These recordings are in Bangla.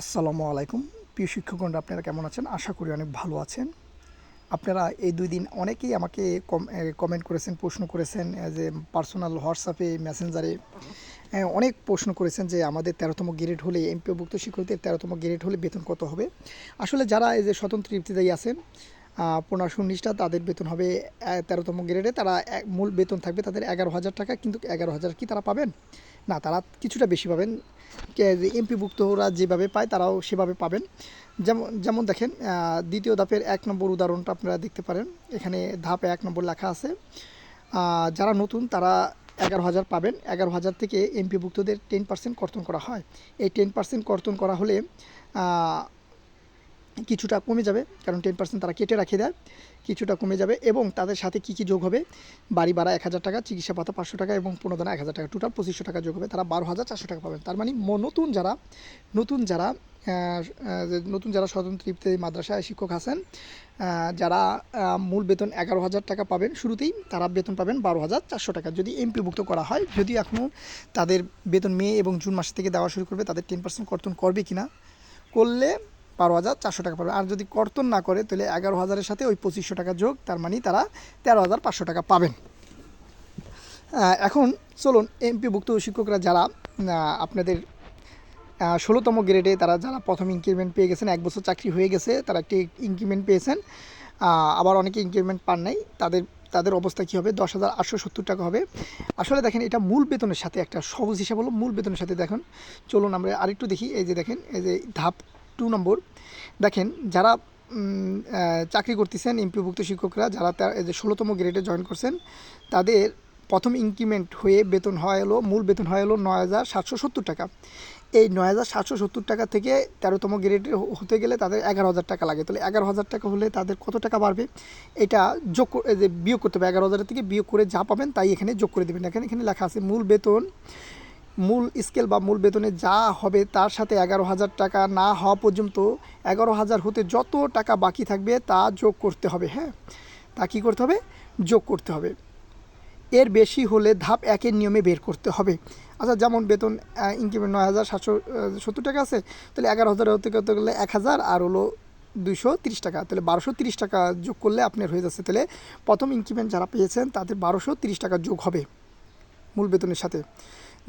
আসসালামু আলাইকুম। প্রিয় শিক্ষকগণরা, আপনারা কেমন আছেন? আশা করি অনেক ভালো আছেন। আপনারা এই দুই দিন অনেকেই আমাকে কমেন্ট করেছেন, প্রশ্ন করেছেন যে পার্সোনাল হোয়াটসঅ্যাপে মেসেঞ্জারে অনেক প্রশ্ন করেছেন যে আমাদের তেরোতম গ্রেড হলে এমপিওভুক্ত শিক্ষকদের তেরোতম গ্রেড হলে বেতন কত হবে? আসলে যারা এই যে স্বতন্ত্র ইবতিদায়ী আছেন পনেরোশো উনিশটা তাদের বেতন হবে তেরোতম গ্রেডে তারা মূল বেতন থাকবে তাদের এগারো হাজার টাকা, কিন্তু এগারো হাজার কি তারা পাবেন? না, তারা কিছুটা বেশি পাবেন। এমপিভুক্তরা যেভাবে পায়, তারাও সেভাবে পাবেন। যেমন যেমন দেখেন দ্বিতীয় ধাপের এক নম্বর উদাহরণটা আপনারা দেখতে পারেন। এখানে ধাপে এক নম্বর লেখা আছে। যারা নতুন, তারা এগারো হাজার পাবেন। এগারো হাজার থেকে এমপিভুক্তদের টেন পার্সেন্ট কর্তন করা হয়। এই টেন পার্সেন্ট কর্তন করা হলে কিছুটা কমে যাবে, কারণ টেন পার্সেন্ট তারা কেটে রাখে দেয়, কিছুটা কমে যাবে এবং তাদের সাথে কী কী যোগ হবে? বাড়ি ভাড়া এক হাজার টাকা, চিকিৎসা ভাতা পাঁচশো টাকা এবং প্রণোদনা এক হাজার টাকা। টোটাল পঁচিশশো টাকা যোগ হবে, তারা বারো হাজার চারশো টাকা পাবেন। তার মানে নতুন যারা নতুন যারা নতুন যারা স্বতন্ত্র ইফতারি মাদ্রাসায় শিক্ষক আছেন যারা মূল বেতন এগারো হাজার টাকা পাবেন, শুরুতেই তারা বেতন পাবেন বারো হাজার চারশো টাকা। যদি এমপিভুক্ত করা হয়, যদি এখনও তাদের বেতন মে এবং জুন মাস থেকে দেওয়া শুরু করবে, তাদের টেন পার্সেন্ট কর্তন করবে কি না করলে বারো হাজার চারশো টাকা পাবে। আর যদি কর্তন না করে, তাহলে এগারো হাজারের সাথে ওই পঁচিশশো টাকা যোগ, তার মানে তারা তেরো হাজার পাঁচশো টাকা পাবেন। এখন চলুন, এমপিভুক্ত শিক্ষকরা যারা আপনাদের ষোলোতম গ্রেডে তারা যারা প্রথম ইনক্রিমেন্ট পেয়ে গেছেন, এক বছর চাকরি হয়ে গেছে, তারা একটি ইনক্রিমেন্ট পেয়েছেন। আবার অনেকে ইনক্রিমেন্ট পান নাই। তাদের তাদের অবস্থা কী হবে? দশ হাজার আটশো সত্তর টাকা হবে। আসলে দেখেন, এটা মূল বেতনের সাথে একটা সহজ হিসাব হলো, মূল বেতনের সাথে দেখুন। চলুন আমরা আরেকটু দেখি। এই যে দেখেন, এই যে ধাপ টু নম্বর। দেখেন, যারা চাকরি করতেছেন এমপিভুক্ত শিক্ষকরা, যারা তা- এই যে ষোলোতম গ্রেডে জয়েন করছেন, তাদের প্রথম ইনক্রিমেন্ট হয়ে বেতন হয় হলো, মূল বেতন হয় হলো নয় হাজার সাতশো সত্তর টাকা। এই নয় হাজার সাতশো সত্তর টাকা থেকে তেরোতম গ্রেডে হতে গেলে তাদের এগারো হাজার টাকা লাগে। তাহলে এগারো হাজার টাকা হলে তাদের কত টাকা বাড়বে? এটা যোগ যে বিয়োগ করতে হবে। এগারো হাজার থেকে বিয়োগ করে যা পাবেন তাই এখানে যোগ করে দেবেন। এখানে এখানে লেখা আছে মূল বেতন মূল স্কেল বা মূল বেতনে যা হবে তার সাথে এগারো হাজার টাকা না হওয়া পর্যন্ত এগারো হাজার হতে যত টাকা বাকি থাকবে তা যোগ করতে হবে হ্যাঁ? তা কী করতে হবে? যোগ করতে হবে। এর বেশি হলে ধাপ একের নিয়মে বের করতে হবে। আচ্ছা যেমন বেতন ইনক্রিমেন্ট নয় হাজার সাতশো সত্তর টাকা আছে, তাহলে এগারো হাজার হতে করতে গেলে এক হাজার আর হলো দুইশো তিরিশ টাকা, তাহলে বারোশো তিরিশ টাকা যোগ করলে আপনার হয়ে যাচ্ছে। তাহলে প্রথম ইনক্রিমেন্ট যারা পেয়েছেন তাদের বারোশো তিরিশ টাকা যোগ হবে মূল বেতনের সাথে।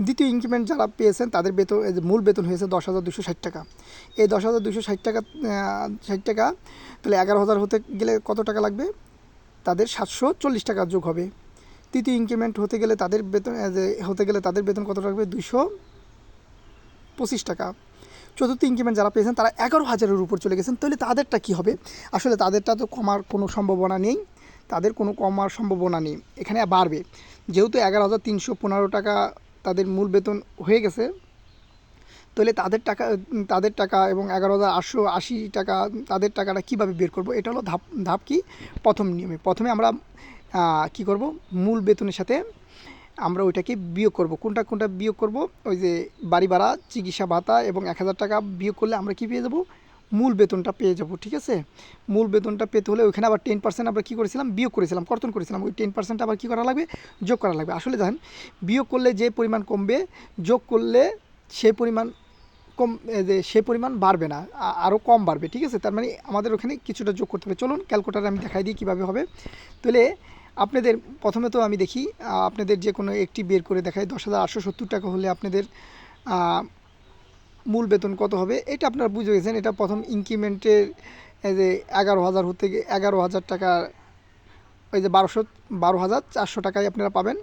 দ্বিতীয় ইনক্রিমেন্ট যারা পেয়েছেন, তাদের বেতন মূল বেতন হয়েছে দশ হাজার দুশো ষাট টাকা। এই দশ হাজার দুশো ষাট টাকা ষাট টাকা, তাহলে এগারো হাজার হতে গেলে কত টাকা লাগবে? তাদের সাতশো চল্লিশ টাকা যোগ হবে। তৃতীয় ইনক্রিমেন্ট হতে গেলে তাদের বেতন হতে গেলে তাদের বেতন কত লাগবে? দুশো পঁচিশ টাকা। চতুর্থ ইনক্রিমেন্ট যারা পেয়েছেন, তারা এগারো হাজারের উপর চলে গেছেন। তাহলে তাদেরটা কী হবে? আসলে তাদেরটা তো কমার কোনো সম্ভাবনা নেই। তাদের কোনো কমার সম্ভাবনা নেই। এখানে বাড়বে। যেহেতু এগারো হাজার তিনশো পনেরো টাকা তাদের মূল বেতন হয়ে গেছে। তাহলে তাদের টাকা তাদের টাকা এবং এগারো হাজার আটশো আশি টাকা, তাদের টাকাটা কীভাবে বের করব? এটা হলো ধাপ ধাপ কি? প্রথম নিয়মে। প্রথমে আমরা কি করব? মূল বেতনের সাথে আমরা ওইটাকে বিয়োগ করব। কোনটা কোনটা বিয়োগ করব? ওই যে বাড়ি ভাড়া, চিকিৎসা ভাতা এবং এক হাজার টাকা বিয়োগ করলে আমরা কি পেয়ে যাব? মূল বেতনটা পেয়ে যাব, ঠিক আছে? মূল বেতনটা পেতে হলে ওইখানে আবার টেন পার্সেন্ট আমরা কী করেছিলাম? বিয়োগ করেছিলাম, কর্তন করেছিলাম। ওই টেন পার্সেন্ট আবার কী করা লাগবে? যোগ করা লাগবে। আসলে দেখেন, বিয়োগ করলে যে পরিমাণ কমবে, যোগ করলে সে পরিমাণ কম যে সে পরিমাণ বাড়বে না আরও কম বাড়বে, ঠিক আছে? তার মানে আমাদের ওখানে কিছুটা যোগ করতে হবে। চলুন ক্যালকুলেটারে আমি দেখাই দিই কীভাবে হবে। তাহলে আপনাদের প্রথমে তো আমি দেখি আপনাদের যে কোনো একটি বের করে দেখাই, দশ হাজার আটশো সত্তর টাকা হলে আপনাদের মূল বেতন কত হবে? এটা আপনারা বুঝে গেছেন। এটা প্রথম ইনক্রিমেন্টের যে এগারো হাজার হতে গিয়ে এগারো হাজার টাকা ওই যে বারোশো, বারো হাজার চারশো টাকায় আপনারা পাবেন।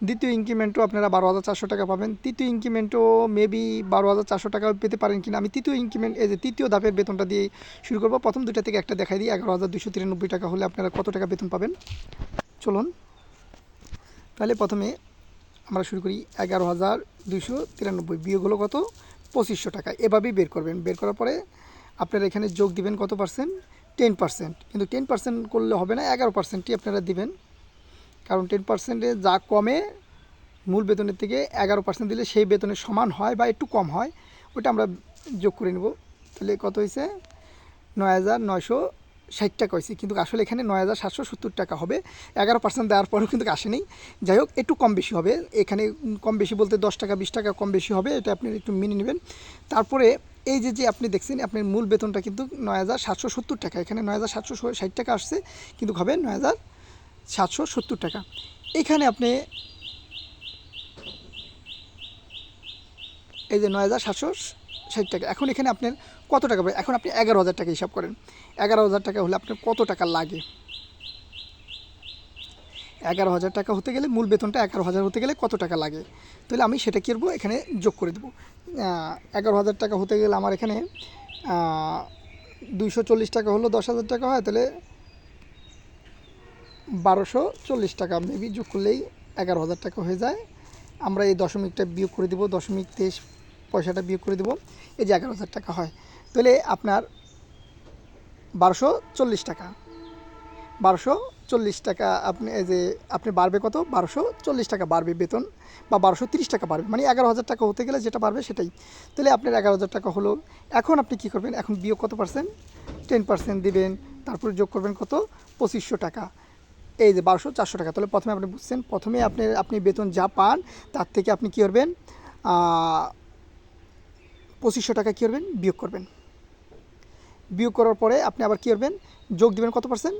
দ্বিতীয় ইনক্রিমেন্টও আপনারা বারো হাজার চারশো টাকা পাবেন। তৃতীয় ইনক্রিমেন্টও মেবি বারো হাজার চারশো টাকা পেতে পারেন কিনা। আমি তৃতীয় ইনক্রিমেন্ট এই যে তৃতীয় ধাপের বেতনটা দিয়ে শুরু করব। প্রথম দুইটা থেকে একটা দেখাই দিই। এগারো হাজার দুশো তিরানব্বই টাকা হলে আপনারা কত টাকা বেতন পাবেন? চলুন। তাহলে প্রথমে আমরা শুরু করি এগারো হাজার দুশো তিরানব্বই। বিয়োগ হলো কত? পঁচিশশো টাকা। এভাবেই বের করবেন। বের করার পরে আপনারা এখানে যোগ দিবেন কত পার্সেন্ট? Ten percent. কিন্তু টেন পার্সেন্ট করলে হবে না, এগারো পার্সেন্টই আপনারা দিবেন। কারণ টেন পার্সেন্টে যা কমে, মূল বেতনের থেকে এগারো পার্সেন্ট দিলে সেই বেতনের সমান হয় বা একটু কম হয়, ওটা আমরা যোগ করে নেব। তাহলে কত হয়েছে? নয় হাজার নয়শো ষাট টাকা হয়েছে, কিন্তু আসলে এখানে নয় হাজার সাতশো সত্তর টাকা হবে। এগারো পার্সেন্ট দেওয়ার পরেও কিন্তু আসেনি যাই হোক, একটু কম বেশি হবে। এখানে কম বেশি বলতে দশ টাকা, বিশ টাকা কম বেশি হবে, এটা আপনি একটু মেনে নেবেন। তারপরে এই যে যে আপনি দেখছেন, আপনার মূল বেতনটা কিন্তু নয় হাজার সাতশো সত্তর টাকা। এখানে নয় হাজার সাতশো ষাট টাকা আসছে, কিন্তু হবে নয় হাজার সাতশো সত্তর টাকা। এখানে আপনি এই যে নয় হাজার সাতশো ষাট টাকা। এখন এখানে আপনার কত টাকা পাবে এখন আপনি এগারো হাজার টাকা হিসাব করেন। এগারো হাজার টাকা হলে আপনার কত টাকা লাগে? এগারো হাজার টাকা হতে গেলে মূল বেতনটা এগারো হাজার হতে গেলে কত টাকা লাগে? তাহলে আমি সেটা কী করব? এখানে যোগ করে দেবো। এগারো হাজার টাকা হতে গেলে আমার এখানে দুইশো চল্লিশ টাকা হলো দশ হাজার টাকা হয়, তাহলে বারোশো চল্লিশ টাকা মেবি যোগ করলেই এগারো হাজার টাকা হয়ে যায়। আমরা এই দশমিকটা বিয়োগ করে দেবো, দশমিক তেইশ পয়সাটা বিয়োগ করে দেবো। এই যে এগারো হাজার টাকা হয়। তাহলে আপনার বারোশো চল্লিশ টাকা। বারোশো চল্লিশ টাকা আপনি এই যে আপনি বাড়বে কত? বারোশো চল্লিশ টাকা বাড়বে বেতন বা বারোশো তিরিশ টাকা বাড়বে। মানে এগারো হাজার টাকা হতে গেলে যেটা বাড়বে সেটাই। তাহলে আপনার এগারো হাজার টাকা হলো। এখন আপনি কী করবেন? এখন বিয়োগ কত পার্সেন্ট টেন পার্সেন্ট দেবেন। তারপরে যোগ করবেন কত? পঁচিশশো টাকা। এই যে বারোশো চারশো টাকা। তাহলে প্রথমে আপনি বুঝছেন। প্রথমে আপনি আপনি বেতন যা পান, তার থেকে আপনি কী করবেন? পঁচিশশো টাকা কী করবেন? বিয়োগ করবেন। বিয়োগ করার পরে আপনি আবার কী করবেন? যোগ দিবেন কত পার্সেন্ট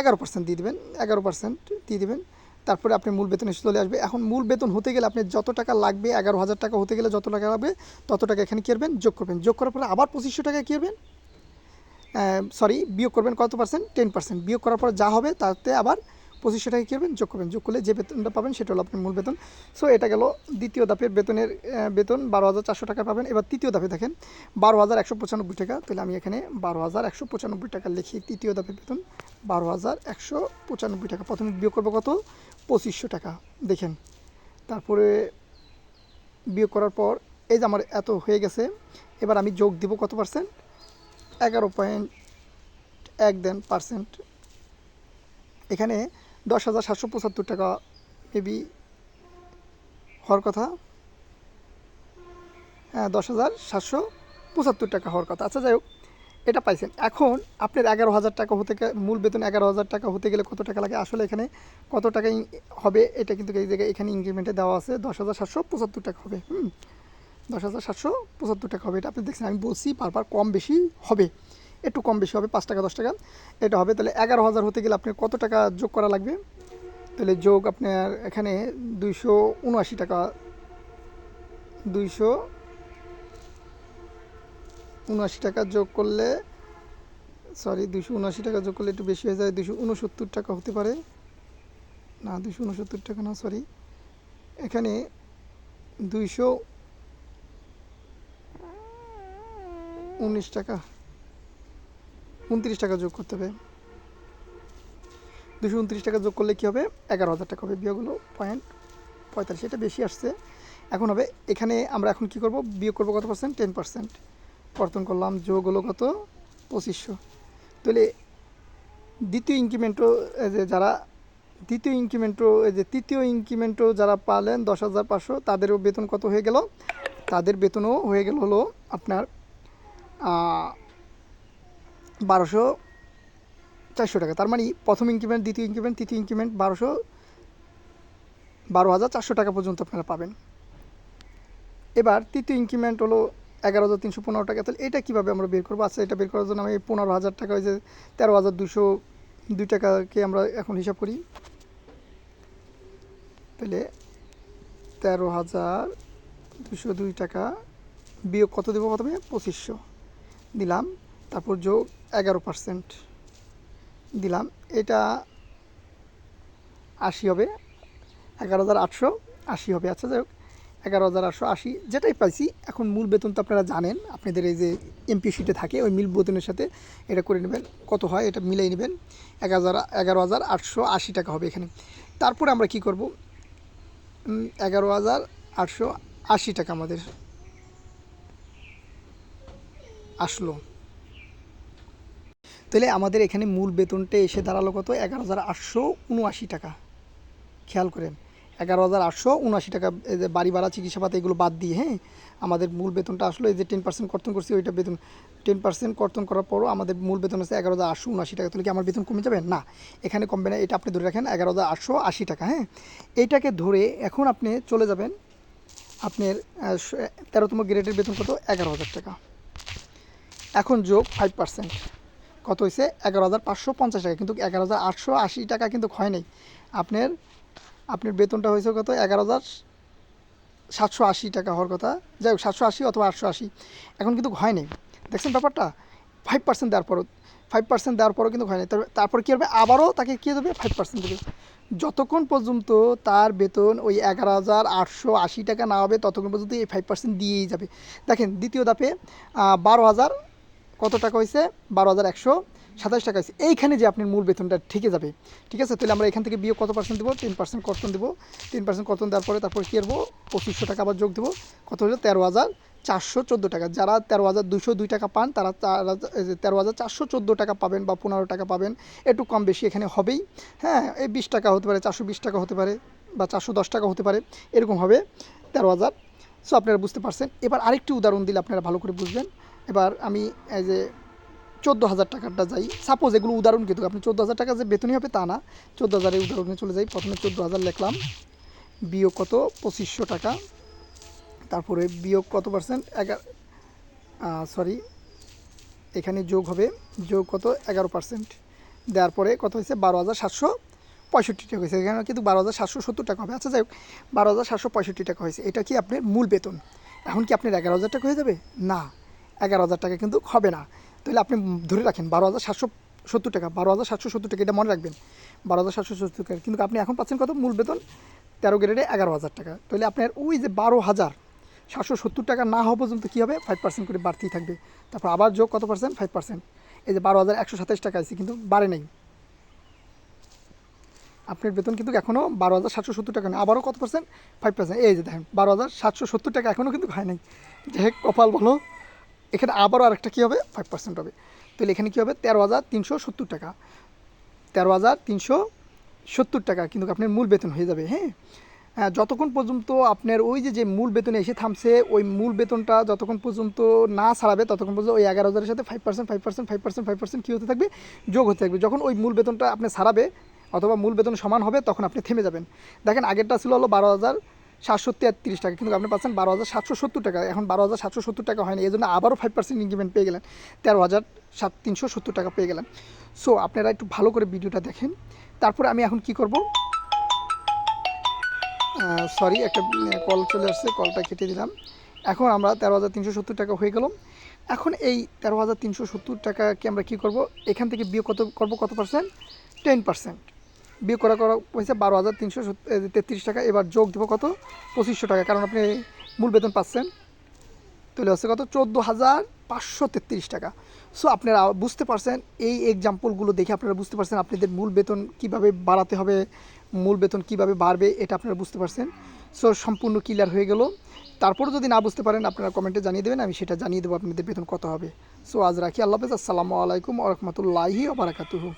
এগারো পার্সেন্ট দিয়ে দেবেন। এগারো পার্সেন্ট দিয়ে দেবেন। তারপরে আপনি মূল বেতন চলে আসবে। এখন মূল বেতন হতে গেলে আপনি যত টাকা লাগবে, এগারো হাজার টাকা হতে গেলে যত টাকা লাগবে, তত টাকা এখানে কী করবেন? যোগ করবেন। যোগ করার পরে আবার পঁচিশশো টাকা কী করবেন? সরি বিয়োগ করবেন কত পার্সেন্ট টেন পার্সেন্ট বিয়োগ করার পর যা হবে তাতে আবার পঁচিশশো টাকা কী করবেন? যোগ করবেন। যোগ করলে যে বেতনটা পাবেন, সেটা হলো আপনার মূল বেতন। সো এটা গেল দ্বিতীয় ধাপের বেতনের বেতন। বারো হাজার চারশো টাকা পাবেন। এবার তৃতীয় ধাপে দেখেন। বারো হাজার একশো পঁচানব্বই টাকা। তাহলে আমি এখানে বারো হাজার একশো পঁচানব্বই টাকা লিখি তৃতীয় ধাপের বেতন। বারো হাজার একশো পঁচানব্বই টাকা। প্রথমে বিয়োগ করব কত? পঁচিশশো টাকা। দেখেন। তারপরে বিয়োগ করার পর, এই যে আমার এত হয়ে গেছে, এবার আমি যোগ দিব কত পার্সেন্ট এগারো পয়েন্ট এক দেন পার্সেন্ট এখানে দশ হাজার সাতশো পঁচাত্তর টাকা মেবি হওয়ার কথা। হ্যাঁ দশ হাজার সাতশো পঁচাত্তর টাকা হওয়ার কথা। আচ্ছা যাই হোক, এটা পাইছেন। এখন আপনার এগারো হাজার টাকা হতে মূল বেতন এগারো হাজার টাকা হতে গেলে কত টাকা লাগে? আসলে এখানে কত টাকা হবে, এটা কিন্তু এই জায়গায় এখানে ইনক্রিমেন্টে দেওয়া আছে। দশ হাজার সাতশো পঁচাত্তর টাকা হবে, হুম? দশ হাজার সাতশো পঁচাত্তর টাকা হবে, এটা আপনি দেখছেন। আমি বলছি বারবার কম বেশি হবে। একটু কম বেশি হবে, পাঁচ টাকা, দশ টাকা। এটা হবে, তাহলে এগারো হাজার হতে গেলে আপনার কত টাকা যোগ করা লাগবে? তাহলে যোগ আপনার এখানে দুইশো উনআশি টাকা, দুইশো উনআশি টাকা যোগ করলে সরি দুইশো উনআশি টাকা যোগ করলে একটু বেশি হয়ে যায়, দুইশো উনসত্তর টাকা হতে পারে। না, দুইশো উনসত্তর টাকা না সরি এখানে দুইশো উনিশ টাকা। উনত্রিশ টাকা যোগ করতে হবে। দুশো উনত্রিশ টাকা যোগ করলে কী হবে? এগারো হাজার টাকা হবে। বিয়োগ হলো পয়েন্ট পঁয়তাল্লিশ, এটা বেশি আসছে। এখন হবে, এখানে আমরা এখন কি করব? বিয়োগ করব কত পার্সেন্ট টেন পার্সেন্ট কর্তন করলাম, যোগ হলো কত? পঁচিশশো। তাহলে দ্বিতীয় ইনক্রিমেন্টও যে যারা, দ্বিতীয় ইনক্রিমেন্টও যে তৃতীয় ইনক্রিমেন্টও যারা পালেন দশ হাজার পাঁচশো, তাদেরও বেতন কত হয়ে গেল? তাদের বেতনও হয়ে গেল হলো আপনার বারোশো চারশো টাকা। তার মানে প্রথম ইনক্রিমেন্ট দ্বিতীয় ইনক্রিমেন্ট তৃতীয় ইনক্রিমেন্ট বারোশো বারো হাজার চারশো টাকা পর্যন্ত আপনারা পাবেন। এবার তৃতীয় ইনক্রিমেন্ট হলো এগারো হাজার তিনশো পনেরো টাকা। তাহলে এটা কীভাবে আমরা বের করব? আচ্ছা এটা বের করার জন্য আমি পনেরো হাজার টাকা, ওই যে তেরো হাজার দুশো দুই টাকাকে আমরা এখন হিসাব করি। তাহলে তেরো হাজার দুশো দুই টাকা বিয়োগ কত দেবো প্রথমে? পঁচিশশো। দিলাম, তারপর যোগ এগারো পার্সেন্ট দিলাম। এটা আশি হবে। এগারো হাজার আটশো আশি হবে। আচ্ছা যাই হোক, এগারো হাজার আটশো আশি যেটাই পাইছি, এখন মূল বেতন তো আপনারা জানেন, আপনাদের এই যে এমপি শিটে থাকে, ওই মিল বেতনের সাথে এটা করে নেবেন। কত হয় এটা মিলাই নেবেন। এক এগারো হাজার আটশো আশি টাকা হবে এখানে। তারপরে আমরা কি করব? এগারো হাজার আটশো আশি টাকা আমাদের আসলো। তাহলে আমাদের এখানে মূল বেতনটা এসে দাঁড়াল কত? এগারো হাজার আটশো উনআশি টাকা। খেয়াল করেন, এগারো হাজার আটশো উনআশি টাকা বাড়ি ভাড়া, চিকিৎসা পাতা এগুলো বাদ দিয়ে হ্যাঁ? আমাদের মূল বেতনটা আসলো, এই যে টেন পার্সেন্ট কর্তন করছি, ওইটা বেতন, টেন পার্সেন্ট কর্তন করার পরও আমাদের মূল বেতন আছে এগারো হাজার আটশো উনআশি টাকা। তাহলে কি আমার বেতন কমে যাবে? না, এখানে কমবে না, এটা আপনি ধরে রাখেন, এগারো হাজার আটশো আশি টাকা হ্যাঁ? এইটাকে ধরে এখন আপনি চলে যাবেন, আপনার তেরোতম গ্রেডের বেতন কত? এগারো হাজার টাকা। এখন যোগ ফাইভ পার্সেন্ট কত হয়েছে এগারো হাজার পাঁচশো পঞ্চাশ টাকা। কিন্তু এগারো হাজার আটশো আশি টাকা কিন্তু হয় নাই। আপনার আপনার বেতনটা হয়েছে কত? এগারো হাজার সাতশো আশি টাকা হওয়ার কথা। যাই হোক, সাতশো আশি অথবা আটশো আশি। এখন কিন্তু হয়নি দেখছেন ব্যাপারটা? ফাইভ পার্সেন্ট দেওয়ার পরও ফাইভ পার্সেন্ট দেওয়ার পরও কিন্তু হয়নি তবে তারপর কী হবে? আবারও তাকে কী দেবে? ফাইভ পার্সেন্ট দেবে। যতক্ষণ পর্যন্ত তার বেতন ওই এগারো হাজার আটশো আশি টাকা না হবে, ততক্ষণ পর্যন্ত এই ফাইভ পার্সেন্ট দিয়েই যাবে। দেখেন, দ্বিতীয় ধাপে বারো হাজার কত টাকা হয়েছে বারো হাজার একশো সাতাশ টাকা হয়েছে এইখানে যে আপনার মূল বেতনটা ঠিকে যাবে। ঠিক আছে? তাহলে আমরা এখান থেকে বিয়োগ কত পার্সেন্ট দেবো? তিন পার্সেন্ট কর্তন দেবো। তিন পার্সেন্ট কর্তন দেওয়ার পরে তারপর কী করব? পঁচিশশো টাকা আবার যোগ দেবো। কত হলো? তেরো হাজার চারশো চোদ্দ টাকা। যারা তেরো হাজার দুশো দুই টাকা পান, তারা যে তেরো হাজার চারশো চোদ্দ টাকা পাবেন বা পনেরো টাকা পাবেন। একটু কম বেশি এখানে হবেই। হ্যাঁ এই বিশ টাকা হতে পারে, চারশো বিশ টাকা হতে পারে বা চারশো দশ টাকা হতে পারে। এরকম হবে তেরো হাজার। সো আপনারা বুঝতে পারছেন। এবার আরেকটি উদাহরণ দিলে আপনারা ভালো করে বুঝবেন। এবার আমি এই যে চোদ্দ হাজার টাকাটা যাই। সাপোজ এগুলো উদাহরণ কিন্তু আপনি চোদ্দ হাজার টাকা যে বেতনই হবে তা না। চোদ্দ হাজারের উদাহরণে চলে যাই। প্রথমে চোদ্দ হাজার লিখলাম। বিয়োগ কত? পঁচিশশো টাকা। তারপরে বিয়োগ কত পার্সেন্ট এগারো সরি এখানে যোগ হবে। যোগ কত? এগারো পার্সেন্ট দেওয়ার পরে কত হয়েছে? বারো হাজার সাতশো পঁয়ষট্টি টাকা হয়েছে। এখানে কিন্তু বারো হাজার সাতশো সত্তর টাকা হবে। আচ্ছা যাই হোক, বারো হাজার সাতশো পঁয়ষট্টি টাকা হয়েছে। এটা কি আপনার মূল বেতন? এখন কি আপনার এগারো হাজার টাকা হয়ে যাবে? না। এগারো হাজার টাকা কিন্তু হবে না। তাহলে আপনি ধরে রাখেন বারো হাজার সাতশো সত্তর টাকা, বারো হাজার সাতশো সত্তর টাকা এটা মনে রাখবেন। বারো হাজার সাতশো সত্তর টাকা কিন্তু আপনি এখন পাচ্ছেন কত? মূল বেতন তেরো গ্রেডে এগারো হাজার টাকা। তাহলে আপনার ওই যে বারো হাজার সাতশো সত্তর টাকা না হওয়া পর্যন্ত কী হবে? ফাইভ পার্সেন্ট করে বাড়তেই থাকবে। তারপর আবার যোগ কত পার্সেন্ট ফাইভ পার্সেন্ট এই যে বারো হাজার একশো সাতাশ টাকা আছে, কিন্তু বাড়ে নাই। আপনার বেতন কিন্তু এখনও বারো হাজার সাতশো সত্তর টাকা নেই আবারও কত পার্সেন্ট ফাইভ পার্সেন্ট এই যে দেখেন, বারো হাজার সাতশো সত্তর টাকা এখনও কিন্তু হয় নাই। যে কপাল বলো এখানে আবারও আরেকটা কী হবে? ফাইভ পার্সেন্ট হবে। তাহলে এখানে কী হবে? তেরো হাজার তিনশো সত্তর টাকা। তেরো হাজার তিনশো সত্তর টাকা কিন্তু আপনার মূল বেতন হয়ে যাবে হ্যাঁ? যতক্ষণ পর্যন্ত আপনার ওই যে যে মূল বেতনে এসে থামছে, ওই মূল বেতনটা যতক্ষণ পর্যন্ত না ছাড়াবে ততক্ষণ পর্যন্ত ওই এগারো হাজারের সাথে five percent five percent five percent five percent কী হতে থাকবে? যোগ হতে থাকবে। যখন ওই মূল বেতনটা আপনি ছাড়াবে অথবা মূল বেতন সমান হবে, তখন আপনি থেমে যাবেন। দেখেন, আগেরটা ছিল হলো বারো হাজার সাতশো তেত্রিশ টাকা। কিন্তু আপনি পাচ্ছেন বারো হাজার সাতশো সত্তর টাকা। এখন বারো হাজার সাতশো সত্তর টাকা হয়নি। এই জন্য আবারও ফাইভ পার্সেন্ট ইনক্রিমেন্ট পেয়ে গেলেন। তেরো হাজার সাত তিনশো সত্তর টাকা পেয়ে গেলেন। সো আপনারা একটু ভালো করে ভিডিওটা দেখেন। তারপরে আমি এখন কি করব? সরি একটা কল চলে আসছে। কলটা কেটে দিলাম। এখন আমরা তেরো হাজার তিনশো সত্তর টাকা হয়ে গেলাম এখন এই তেরো হাজার তিনশো সত্তর টাকাকে আমরা কী করব? এখান থেকে বিয়োগ কত, করব কত পার্সেন্ট টেন পার্সেন্ট বিয়োগ করা করা হয়েছে বারো হাজার তিনশো তেত্রিশ টাকা। এবার যোগ দেবো কত? পঁচিশশো টাকা। কারণ আপনি মূল বেতন পাচ্ছেন। তাহলে হচ্ছে কত? চোদ্দ হাজার পাঁচশো তেত্রিশ টাকা। সো আপনারা বুঝতে পারছেন, এই এক্সাম্পলগুলো দেখে আপনারা বুঝতে পারছেন আপনাদের মূল বেতন কীভাবে বাড়াতে হবে, মূল বেতন কীভাবে বাড়বে, এটা আপনারা বুঝতে পারছেন। সো সম্পূর্ণ ক্লিয়ার হয়ে গেল। তারপরে যদি না বুঝতে পারেন, আপনারা কমেন্টে জানিয়ে দেবেন, আমি সেটা জানিয়ে দেবো আপনাদের বেতন কত হবে। সো আজ রাখি। আল্লাহ হাফেজ। আসসালামু আলাইকুম ওরহমতুল্লাহি ওবরাকাতুহু